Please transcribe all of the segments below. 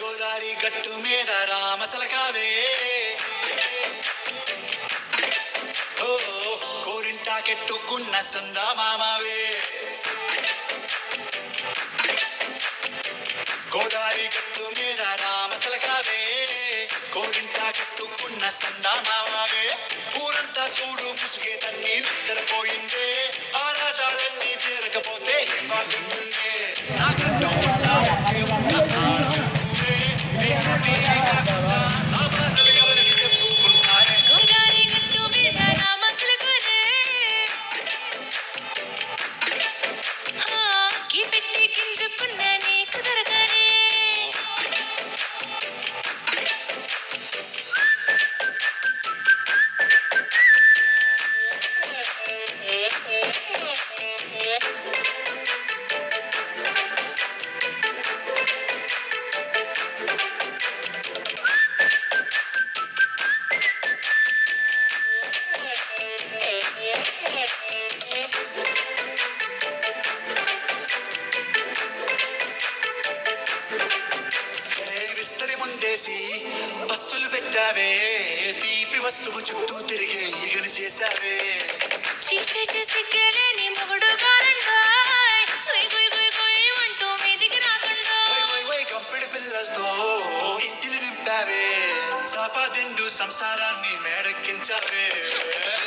గోదారి గట్టు మీద రామసలకావే ఓ కోరింటాకెట్టుకున్న సందా మామావే గోదారి గట్టు మీద రామసలకావే కోరింటాకెట్టుకున్న సందా మామవే ఊరంతా చూడు ముసుగే తన్ని నిద్రపోయిందే ఆ రాజాలన్నీ తీరకపోతే ఏం బాగుంటుంది విస్తరి ముందేసి పస్తులు పెట్టావే. తీపి వస్తువు చుట్టూ తిరిగే ఈగలు చేశావే. చీచే చేసి గెలేని మొగుడు గారండాయ్ గుయ్ గుయ్ గుయ్ గుయ్ అంటూ మీదికి రాకుండా వై వై వై కంపెడి పిల్లలతో ఇంటిని నింపావే. సాపాదిండు సంసారాన్ని మేడెక్కించావే.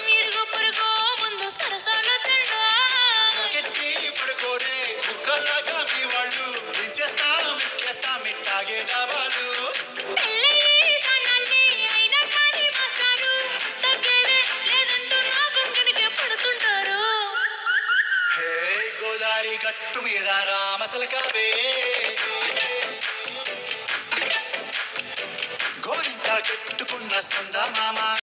మీరుగు పొరుగు ముందు సరసాల తండా గట్టి పడుకోరే కుక్కలాగా మీ వాళ్ళు. ఇచ్చేస్తాం ఇట్టాగే డాబాలు గట్టు మీద రామసలకావే గోరింట కట్టుకున్న సొంద మామ.